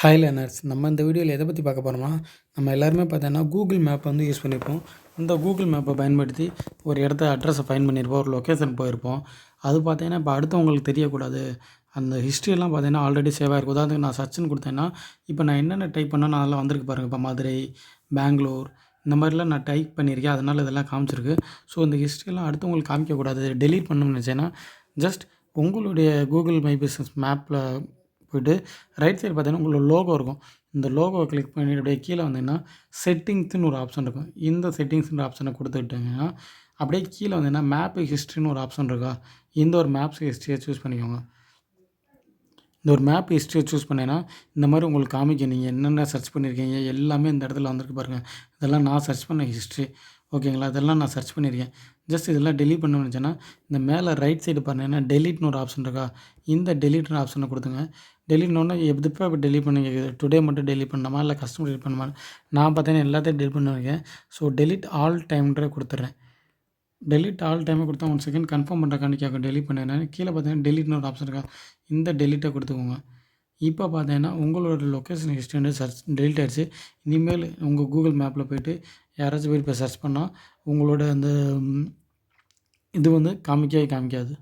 Hi learners நம்ம இந்த வீடியோவில் எதை பற்றி பார்க்க போகிறோம்னா நம்ம எல்லாருமே பார்த்தோன்னா கூகுள் மேப் வந்து யூஸ் பண்ணியிருப்போம் இந்த கூகுள் மேப்பை பயன்படுத்தி ஒரு இடத்த அட்ரஸை ஃபைன் பண்ணியிருப்போம் ஒரு லொக்கேஷன் போயிருப்போம். அது பார்த்தீங்கன்னா இப்போ அடுத்தவங்களுக்கு தெரியக்கூடாது. அந்த ஹிஸ்ட்ரியெல்லாம் பார்த்தீங்கன்னா ஆல்ரெடி சேவ் ஆகிருக்கும் உதாரணத்துக்கு நான் சர்ச்சுன்னு கொடுத்தேன்னா இப்போ நான் என்னென்ன டைப் பண்ணேனோ அதெல்லாம் வந்திருக்கு பாருங்கள் இப்போ மதுரை பெங்களூர் இந்த மாதிரிலாம் நான் டைப் பண்ணியிருக்கேன். அதனால் இதெல்லாம் காமிச்சிருக்கு. ஸோ இந்த ஹிஸ்ட்ரியெல்லாம் அடுத்தவங்களுக்கு காமிக்கக்கூடாது. டெலீட் பண்ணணும்னு நினச்சேன்னா ஜஸ்ட் உங்களுடைய கூகுள் மை பிஸ்னஸ் மேப்பில் போய்ட்டு ரைட் சைடு பார்த்தீங்கன்னா உங்களோட லோகோ இருக்கும். இந்த லோகோவை கிளிக் பண்ணி அப்படியே கீழே வந்தீங்கன்னா செட்டிங்ஸ்னு ஒரு ஆப்ஷன் இருக்கும். இந்த செட்டிங்ஸ்ன்ற ஆப்ஷனை கொடுத்துக்கிட்டிங்கன்னா அப்படியே கீழே வந்தீங்கன்னா மேப்பு ஹிஸ்ட்ரின்னு ஒரு ஆப்ஷன் இருக்கா? இந்த ஒரு மேப்ஸ் ஹிஸ்ட்ரியை சூஸ் பண்ணிக்கோங்க. இந்த ஒரு மேப் ஹிஸ்ட்ரியை சூஸ் பண்ணேன்னா இந்த மாதிரி உங்களுக்கு காமிக்க நீங்கள் என்னென்ன சர்ச் பண்ணியிருக்கீங்க எல்லாமே இந்த இடத்துல வந்திருக்கு பாருங்கள் இதெல்லாம் நான் சர்ச் பண்ண ஹிஸ்ட்ரி ஓகேங்களா? இதெல்லாம் நான் சர்ச் பண்ணியிருக்கேன். ஜஸ்ட் இதெல்லாம் டெலிட் பண்ண நினச்சேன்னா இந்த மேலே ரைட் சைடு பார்த்தீங்கன்னா டெலீட்னு ஒரு ஆப்ஷன் இருக்கா? இந்த டெலிட்னு ஆப்ஷனை கொடுத்துங்க. டெலீட்னோடனே எப்போ இப்போ டெலிட் பண்ணி டுடே மட்டும் டெலிட் பண்ணணுமா இல்லை கஸ்டமர் டெலிட் பண்ணுமா? நான் பார்த்தீங்கன்னா எல்லாத்தையும் டெலிட் பண்ணிருக்கேன் ஸோ டெலிட் ஆல் டைம்ன்ற கொடுத்துட்றேன். டெலிட் ஆல் டைமே கொடுத்தா ஒன் செகண்ட் கன்ஃபார்ம் பண்ணுறக்காண்டி கேட்கும். டெலிட் பண்ணிடுறேன் கீழே பார்த்தீங்கன்னா டெலிட்னு ஒரு ஆப்ஷன் இருக்கா? இந்த டெலிட்டை கொடுத்துக்கோங்க. இப்போ பார்த்தீங்கன்னா உங்களோட லொக்கேஷன் ஹிஸ்ட்ரி வந்து சர்ச் டெலிட் ஆயிடுச்சு. இனிமேல் உங்கள் கூகுள் மேப்பில் போய்ட்டு யாராச்சும் போய் இப்போ சர்ச் பண்ணால் உங்களோட அந்த இது வந்து காமிக்கவே காமிக்காது.